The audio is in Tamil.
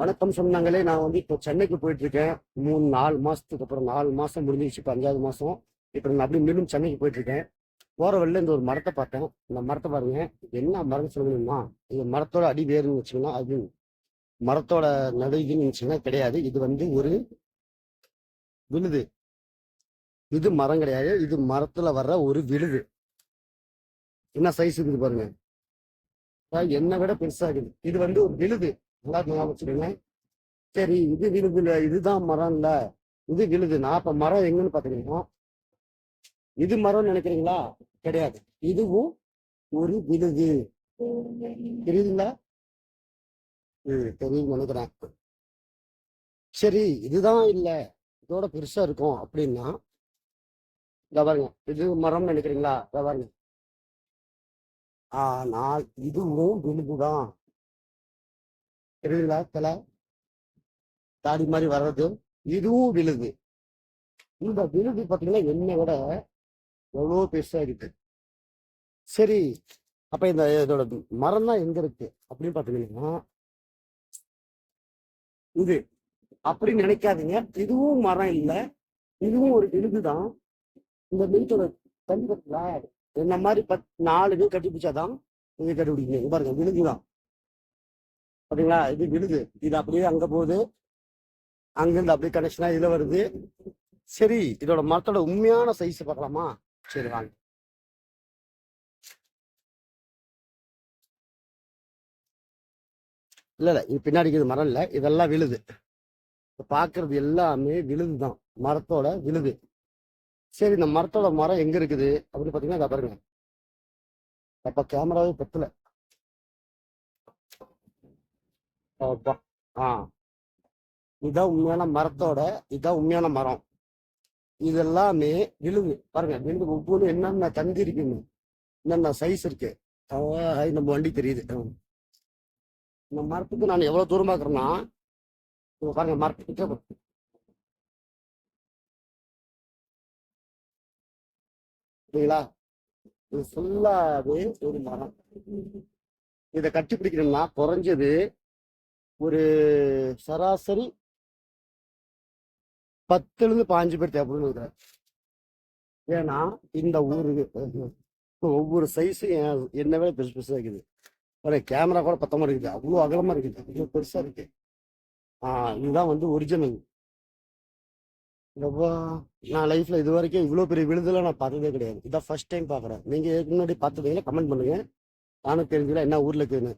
வணக்கம் சொன்னாங்களே நான் வந்து இப்போ சென்னைக்கு போயிட்டு இருக்கேன் மூணு நாலு மாசத்துக்கு அப்புறம் நாலு மாசம் முடிஞ்சிச்சு இப்போ அஞ்சாவது மாசம். இப்போ நான் அப்படியே மீண்டும் சென்னைக்கு போயிட்டு இருக்கேன் போற வழியில இந்த ஒரு மரத்தை பார்த்தேன். இந்த மரத்தை பாருங்க என்ன மரம் சொல்லணும்னா இந்த மரத்தோட அடி வேறுன்னு வச்சுக்கோங்கன்னா அது மரத்தோட நடுவுன்னு வச்சுன்னா கிடையாது. இது வந்து ஒரு விழுது. இது மரம் கிடையாது. இது மரத்துல வர்ற ஒரு விழுது. என்ன சைஸ் இருக்குது பாருங்க. என்னை விட பெருசா இருக்குது. இது வந்து ஒரு விழுது. நல்லா ஞாபகம் வச்சுக்கோங்க. சரி இது விழுதுல இதுதான் மரம் இல்ல இது விழுது நான் இப்ப மரம் எங்கன்னு பாத்தீங்கன்னா இது மரம் நினைக்கிறீங்களா? கிடையாது. இதுவும் ஒரு விழுது தெரியுதுங்களா தெரியும் தெரியுதுன்னு நினைக்கிறேன். சரி இதுதான் இல்ல. இதோட பெருசா இருக்கும் அப்படின்னா பாருங்க. இது மரம் நினைக்கிறீங்களா? பாருங்க. ஆனால் இதுவும் விழுதுதான் தெரியுதுங்களா தலை தாடி மாதிரி வர்றது இதுவும் விழுது. இந்த விழுது பார்த்தீங்கன்னா என்னை விட எவ்வளோ பெருசா இருக்கு. சரி அப்ப இந்த இதோட மரம் தான் எங்க இருக்கு? அப்படின்னு பாத்தீங்கன்னா இது. அப்படின்னு நினைக்காதீங்க. இதுவும் மரம் இல்லை. இதுவும் ஒரு விழுதுதான் இந்த விழுதோட தண்ணி பத்துல என்ன மாதிரி பத் நாலு பேர் கட்டி பிடிச்சாதான் இது பாருங்க விழுதுதான். பாத்தீங்களா? இது விழுது. இது அப்படியே அங்க போகுது. அங்கிருந்து அப்படியே கனெக்ஷனா இதுல வருது. சரி இதோட மரத்தோட உண்மையான சைஸ் பார்க்கலாமா? சரி வாங்க. இல்ல இல்ல இது பின்னாடி இது மரம் இல்ல. இதெல்லாம் விழுது. பாக்குறது எல்லாமே விழுதுதான். மரத்தோட விழுது. சரி இந்த மரத்தோட மரம் எங்க இருக்குது? அப்படின்னு பாத்தீங்கன்னா இதை பாருங்க. அப்ப கேமராவே பத்தல அப்பா. ஆ. இதான் உண்மையான மரத்தோட இதான் உண்மையான மரம். இதெல்லாமே விழுது பாருங்க விழுது ஒவ்வொன்றும் என்னென்ன தந்தி இருக்குன்னு என்னென்ன சைஸ் இருக்கு நம்ம வண்டி தெரியுது. இந்த மரத்துக்கு நான் எவ்வளவு தூரம் பாக்குறேன்னா பாருங்க மரத்துக்கிட்ட புரியுங்களா சரிங்களா இது ஃபுல்லாவே ஒரு மரம். இதை கட்டி பிடிக்கணும்னா குறைஞ்சது ஒரு சராசரி பத்துல இருந்து பாஞ்சு பேர் தேவைப்படுன்னு நினைக்கிறேன். ஏன்னா இந்த ஊருக்கு ஒவ்வொரு சைஸும் என்ன வேலை பெருசு பெருசா இருக்குது. ஒரு கேமரா கூட பத்தமாக இருக்குது. அவ்வளோ அகலமா இருக்குது. அவ்வளோ பெருசா இருக்கு. ஆஹ் இதுதான் வந்து ஒரிஜினல் நான் லைஃப்ல இது வரைக்கும் இவ்வளோ பெரிய விழுதெல்லாம் நான் பார்த்ததே கிடையாது. இதான் ஃபர்ஸ்ட் டைம் பார்க்குறேன். நீங்க இதுக்கு முன்னாடி பார்த்ததுல கமெண்ட் பண்ணுங்க. நானும் தெரிஞ்சுக்கலாம் என்ன ஊர்ல இருக்குன்னு